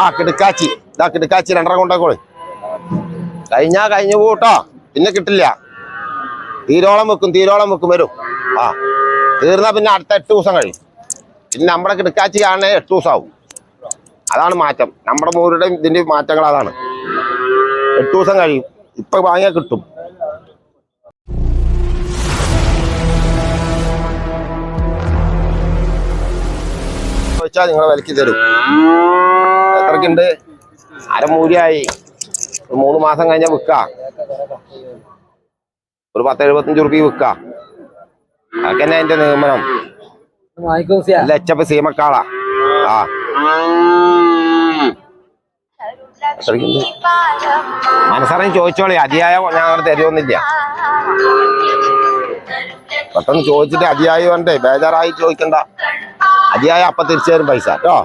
ആ കിടക്കാച്ചി. ഇതാ കിടക്കാച്ചി രണ്ടര കൊണ്ടേക്കോളി കഴിഞ്ഞാ കഴിഞ്ഞു പോട്ടോ പിന്നെ കിട്ടില്ല. തീരോളം വെക്കും തീരോളം വെക്കും വരും. ആ തീർന്നാ പിന്നെ അടുത്ത എട്ട് ദിവസം കഴിയും. പിന്നെ നമ്മുടെ കിടക്കാച്ചി കാണണേ എട്ട് ദിവസം ആവും അതാണ് മാറ്റം. നമ്മുടെ മൂരുടെയും ഇതിന്റെ മാറ്റങ്ങൾ അതാണ്. എട്ട് ദിവസം കഴിയും. ഇപ്പൊ വാങ്ങിയാൽ കിട്ടും. ചോദിച്ചാൽ നിങ്ങളെ വിലക്ക് തരും. എത്രക്കുണ്ട്? അരമൂരിയായി. ഒരു മൂന്ന് മാസം കഴിഞ്ഞാൽ വിൽക്കാം ഒരു പത്ത് എഴുപത്തഞ്ച് റുപ്യ വിൽക്കാം അതൊക്കെ തന്നെ അതിന്റെ നിഗമനം ലച്ചപ്പ് സീമക്കാള. ആ. മനസ്സറിഞ്ഞ് ചോദിച്ചോളി. അതിയായ ഞാൻ അങ്ങനെ തരുമൊന്നില്ല പെട്ടെന്ന് ചോദിച്ചിട്ട് അതിയായി വേണ്ടേ? ബേജാറായി ചോദിക്കണ്ട. അതിയായ അപ്പ തിരിച്ചു തരും പൈസ കേട്ടോ?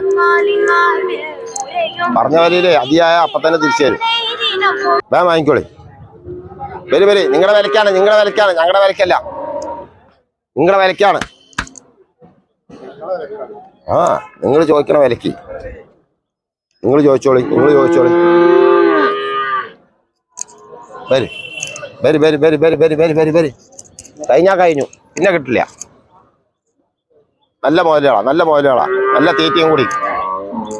പറഞ്ഞ വരിയില്ലേ അതിയായ അപ്പ തന്നെ തിരിച്ചു തരും വേഗം വാങ്ങിക്കോളി. വരി വരി. നിങ്ങളുടെ വിലക്കാണ് നിങ്ങളുടെ വിലക്കാണ് ഞങ്ങളുടെ വിലക്കല്ല. നിങ്ങളുടെ വിലക്കാണ്. ആ നിങ്ങൾ ചോദിക്കണ വിലക്ക്. നിങ്ങൾ ചോദിച്ചോളി നിങ്ങൾ ചോദിച്ചോളി. വരി. വരി വരി വരി വരി വരി വരി വരി. കഴിഞ്ഞാൽ കഴിഞ്ഞാ കഴിഞ്ഞു. പിന്നെ കിട്ടില്ല. നല്ല മുതലുകളാണ് നല്ല മുതലുകളാണ് നല്ല തീറ്റയും കൂടി.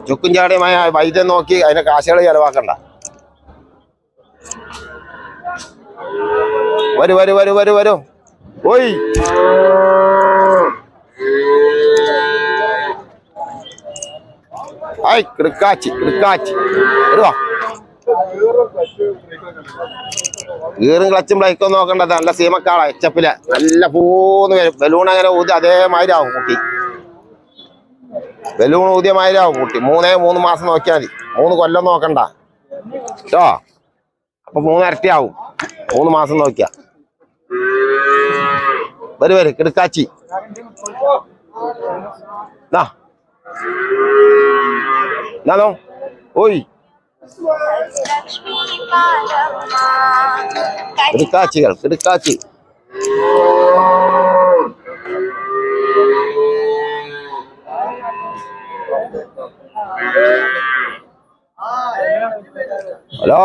ചുക്കും ചാടിയുമായ വൈദ്യം നോക്കി അതിനെ കാശുകൾ ചെലവാക്കണ്ട. വരൂ വരൂ വരൂ വരൂ വരൂ. ഓയ്. ആയി കിടക്കാച്ചി കിടക്കാച്ചി വരുവാ. ഗീറും ക്ലച്ചും ബ്രേക്കും നോക്കേണ്ടത്. നല്ല സീമക്കാളാ എച്ചപ്പിൽ നല്ല പൂന്ന് വരും. ബലൂൺ അങ്ങനെ ഊതി അതേമാതിരി ആവും കുട്ടി. ബലൂൺ ഊതിയ മാതിരി ആവും കുട്ടി. മൂന്നേ മൂന്ന് മാസം നോക്കിയാൽ മതി. മൂന്ന് കൊല്ലം നോക്കണ്ട. കേട്ടോ അപ്പൊ മൂന്നരട്ടി ആവും മൂന്ന് മാസം നോക്കിയ. വരു വരും. കിടക്കാച്ചി. എന്നാ എന്നാ ഓയ്. കിടക്കാച്ചികൾ കിടക്കാച്ചി ഹലോ?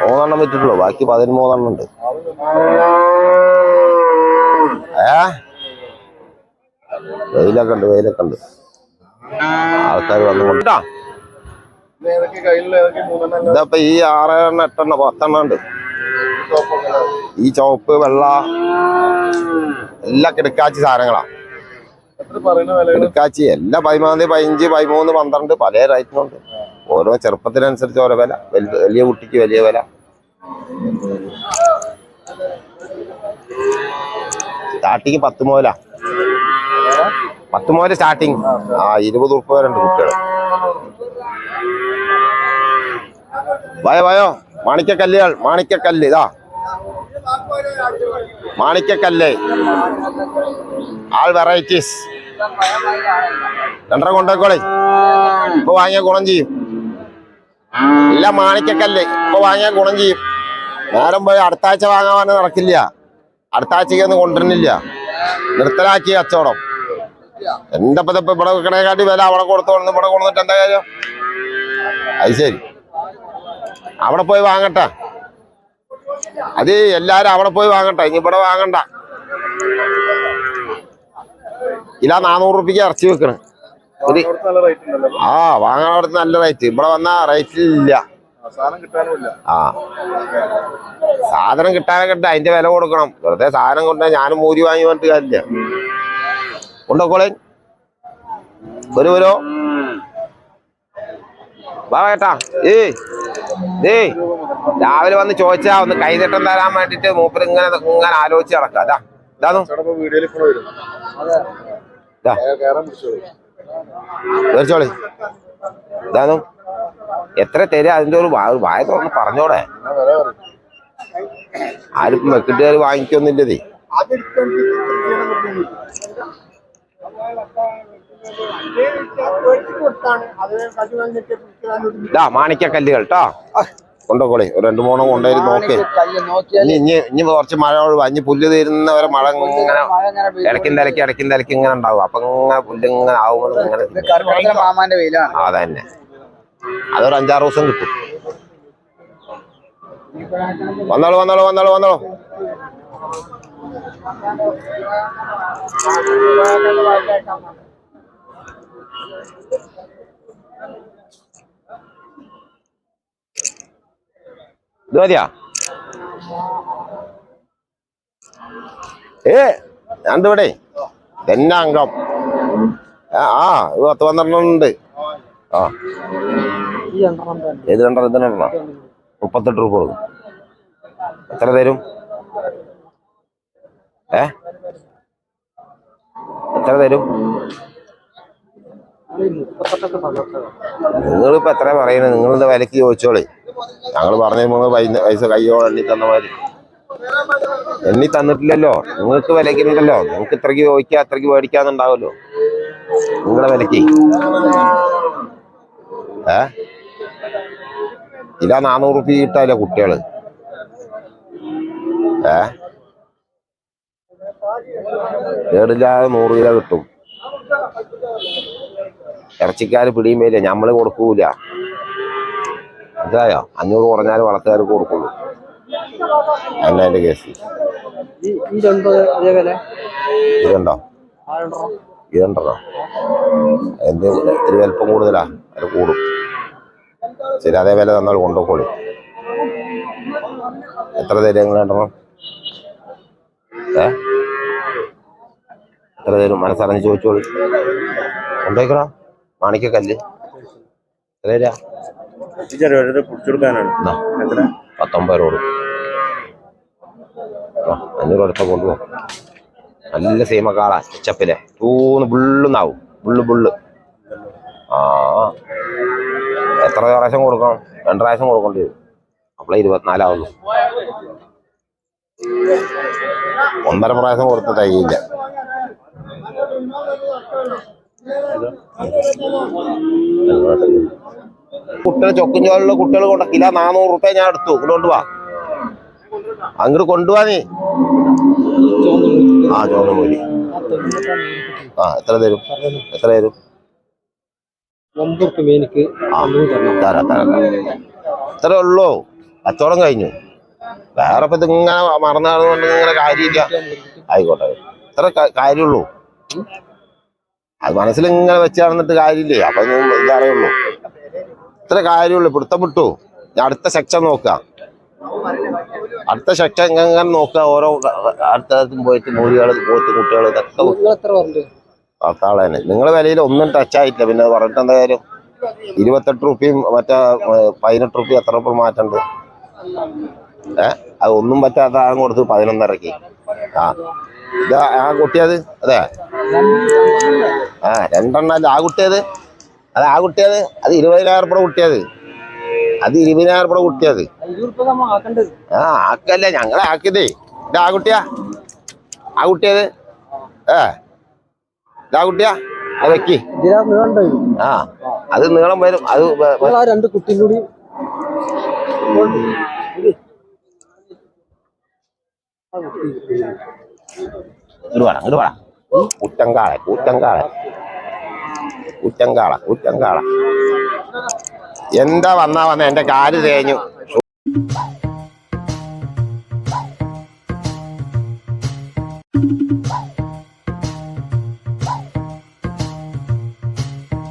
മൂന്നെണ്ണം വിറ്റിട്ടുള്ളു ബാക്കി പതിമൂന്നെണ്ണം ഉണ്ട്. ഏ? വെയിലൊക്കെ ഉണ്ട് വെയിലൊക്കെ ഉണ്ട്. ആൾക്കാർ വന്നുകൊണ്ടാ ഇതപ്പൊ ഈ ആറെണ്ണം എട്ടെണ്ണം പത്തെണ്ണം ഉണ്ട്. ഈ ചുവപ്പ് വെള്ള എല്ലാ കിടക്കാച്ചി സാധനങ്ങളാ. കിടക്കാച്ചി എല്ലാ പതിമൂന്ന് പതിനഞ്ച് പതിമൂന്ന് പന്ത്രണ്ട് പല റേറ്റിനുണ്ട് ഓരോ ചെറുപ്പത്തിനനുസരിച്ച് ഓരോ വില. വലുത് വലിയ കുട്ടിക്ക് വലിയ വില. സ്റ്റാർട്ടിങ് പത്ത് മുതല. പത്ത് മുതൽ സ്റ്റാർട്ടിങ് ആ ഇരുപത് മുപ്പത് വരെ ഉണ്ട് കുട്ടികൾ. വയോ വയോ. മാണിക്കക്കല്ലുകൾ മാണിക്കക്കല്ല് ഇതാ. മാണിക്കക്കല്ല്. ആൾ വെറൈറ്റീസ് രണ്ടര കൊണ്ടേക്കോളെ ഇപ്പൊ വാങ്ങിയ ഗുണം ചെയ്യും. ഇല്ല മാണിക്കക്കല്ല്. ഇപ്പൊ വാങ്ങിയ ഗുണം ചെയ്യും. നേരം പോയി അടുത്ത ആഴ്ച വാങ്ങാൻ നടക്കില്ല. അടുത്ത ഒന്നും കൊണ്ടുവരുന്നില്ല. നിർത്തലാക്കി കച്ചവടം. എന്റെ ഇപ്പൊ ഇവിടെ വിൽക്കണേക്കാട്ടി വില അവിടെ കൊടുത്തോളും ഇവിടെ കൊടുത്തിട്ട് എന്താ കാര്യം? അത് ശരി. അവിടെ പോയി വാങ്ങട്ടെ. അത് എല്ലാരും അവിടെ പോയി വാങ്ങട്ടെ. ഇനി ഇവിടെ വാങ്ങണ്ട. ഇല്ല നാനൂറ് റുപ്യക്ക് ഇറച്ചി വെക്കണ. ഒരു ആ വാങ്ങാൻ അവിടുത്തെ നല്ല റേറ്റ് ഇവിടെ വന്നാ റേറ്റ് ഇല്ല. ആ, സാധനം കിട്ടാനൊക്കെ അതിന്റെ വില കൊടുക്കണം. വെറുതെ സാധനം കൊണ്ടുപോയി ഞാനും മൂരി വാങ്ങി പറഞ്ഞിട്ട് കാര്യമില്ല. കൊണ്ടുപോക്കോളേൻ ഒരു വരോ വാ കേട്ടാ ഏ ഏ രാവിലെ വന്ന് ചോദിച്ചാ ഒന്ന് കൈതട്ടം തരാൻ വേണ്ടിട്ട് മൂപ്പര് ഇങ്ങനെ ഇങ്ങനെ ആലോചിച്ച് നടക്കാം. അതാ ഇതാന്നു വിളിച്ചോളി. ഇതാന്നു എത്ര തരാ? അതിന്റെ ഒരു വായ തുറന്ന് പറഞ്ഞോടെ. ആരും മെക്കിട്ടുകാർ വാങ്ങിക്കൊന്നില്ലതേ മാണിക്കല്ല് മാണിക്കക്കല്ല് കേട്ടോ കൊണ്ടുപോളി രണ്ടു മൂന്നോ കൊണ്ടുവരും നോക്കി. ഇനി ഇനി ഇനി കുറച്ച് മഴ ഒഴിവാ. ഇനി പുല്ല് തീരുന്നവരെ മഴ ഇങ്ങനെ ഇടയ്ക്കിന്റെ ഇലക്കി ഇടയ്ക്കും ഇലക്കി ഇങ്ങനെ ഉണ്ടാവും. അപ്പൊ ഇങ്ങനെ പുല്ലിങ്ങനെ ആവുമ്പോൾ ഇങ്ങനെ അതന്നെ. അതൊരു അഞ്ചാറ് ദിവസം കിട്ടും. വന്നോളൂ വന്നോളൂ വന്നോളൂ വന്നോളൂ. ഇത് മതിയാ? ഏ ഞാൻ തന്നെ അംഗം? ആ പത്ത് പന്ത്രണ്ടെണ്ണം ഉണ്ട്. ആ. ഏത് രണ്ടെണ്ണം? ഇതിനെണ്ണ മുപ്പത്തെട്ട് രൂപ എത്ര തരും? ഏ? എത്ര തരും? നിങ്ങളിപ്പോ എത്ര പറയുന്നത് നിങ്ങളുടെ വിലക്ക് ചോദിച്ചോളി. ഞങ്ങൾ പറഞ്ഞ പൈസ കയ്യോ എണ്ണി തന്ന മാതിരി. എണ്ണി തന്നിട്ടില്ലല്ലോ. നിങ്ങൾക്ക് വിലക്കുന്നുണ്ടല്ലോ നിങ്ങൾക്ക് ഇത്രയ്ക്ക് ചോദിക്കുക അത്രയ്ക്ക് മേടിക്കാന്നുണ്ടാവുമല്ലോ. നിങ്ങളുടെ വിലക്ക് ഏ? ഇതാ നാനൂറ് റുപ്യ കിട്ടാല്ലോ കുട്ടികൾ? ഏ? കേടില്ലാതെ നൂറ് കിലോ കിട്ടും. ഇറച്ചിക്കാര് പിടിയുമേല നമ്മൾ കൊടുക്കൂല. മനസ്സിലായോ അഞ്ഞൂറ് കുറഞ്ഞാൽ വളർത്തുകാർക്ക് കൊടുക്കുള്ളൂ. അല്ല എന്റെ കേസ്. ഇതുണ്ടോ ഇതുണ്ടോ എന്ത് ഇത്തിരി വലിപ്പം കൂടുതലാ. അത് കൂടും. ശരി അതേ വില തന്നാൽ കൊണ്ടുപോയി എത്ര തരും നിങ്ങൾ ഏ? എത്ര തരും മനസ്സറിഞ്ഞ് ചോദിച്ചോളൂ. കൊണ്ടുപോയിക്കണോ മാണിക്കക്കല്ല് എത്ര എത്ര? പത്തൊമ്പത് രൂപ അഞ്ഞൂറ് അടുത്ത കൊണ്ടുപോകും നല്ല സീമക്കാള ചപ്പിലെ തൂന്ന് ബുള്ളുന്നാവും ബുള്ള് ബുള്ള് ആ. എത്ര പ്രാവശ്യം കൊടുക്കണം? രണ്ട് പ്രാവശ്യം കൊടുക്കേണ്ടി വരും. അപ്പോളെ ഇരുപത്തിനാലാവുന്നു ഒന്നര പ്രാവശ്യം കൊടുത്ത തയ്യില്ല കുട്ടികൾ ചൊക്കും ചോലുള്ള കുട്ടികൾ കൊണ്ട കിലോ നാനൂറ് റുപ്യ ഞാൻ എടുത്തു. ഇങ്ങോട്ട് കൊണ്ടുപോവാ അങ്ങോട്ട് കൊണ്ടുപോവാ നീ. ആ പോലെ ആ എത്ര തരും? എത്ര തരും? ഇത്രേ ഉള്ളൂ. കച്ചവടം കഴിഞ്ഞു. വേറെ ഇപ്പൊ ഇതിങ്ങനെ മറന്നാളുകൊണ്ട് ഇങ്ങനെ കാര്യമില്ല. ആയിക്കോട്ടെ. ഇത്ര കാര്യമുള്ളൂ. അത് മനസ്സിൽ ഇങ്ങനെ വെച്ച് നടന്നിട്ട് കാര്യമില്ലേ? അപ്പൊ ഇതറിയുള്ളൂ ഇത്ര കാര്യമുള്ളൂ. പിടുത്തം വിട്ടു. ഞാൻ അടുത്ത സെക്ഷൻ നോക്കാം. അടുത്ത സെക്ഷൻ ഇങ്ങനെ നോക്കുക ഓരോ അടുത്ത പോയിട്ട് മൂലികൾ പോയിട്ട് കുട്ടികൾ ഇതൊക്കെ നിങ്ങൾ വളർത്താളെ നിങ്ങളെ വിലയിൽ ഒന്നും ടച്ച് ആയിട്ടില്ല. പിന്നെ പറഞ്ഞിട്ട് എന്താ കാര്യം? ഇരുപത്തെട്ട് റുപ്യയും മറ്റേ പതിനെട്ട് റുപ്യ എത്ര റുപ്യ മാറ്റണ്ട്? ഏ? അത് ഒന്നും പറ്റാത്ത ആളും കൊടുത്ത് പതിനൊന്നരക്ക്. ആ. ഇതാ ആ കുട്ടിയത് അതെ. ആ രണ്ടെണ്ണം അല്ല ആ കുട്ടിയത്. അത് ആ കുട്ടിയത്. അത് ഇരുപതിനായിരം രൂപ കുട്ടിയത്. അത് ഇരുപതിനായിരം രൂപ കുട്ടിയത്. ആ ആക്കല്ല. ഞങ്ങളെ ആക്കിയതേ. ഇത് ആ കുട്ടിയാ. ആ കുട്ടിയത്. ഏ ആ കുട്ടിയാ. അത് വെക്കി. ആ അത് നീളം വരും. അത് രണ്ട് കുട്ടിയും കൂടി. ഇങ്ങോട്ട് വേണം ഇങ്ങട് വേണം കുറ്റങ്കാളെ കുറ്റങ്കാളെ കുറ്റങ്കാള കുറ്റങ്കാള എന്താ വന്നാ വന്ന എന്റെ കാൽ തേഞ്ഞു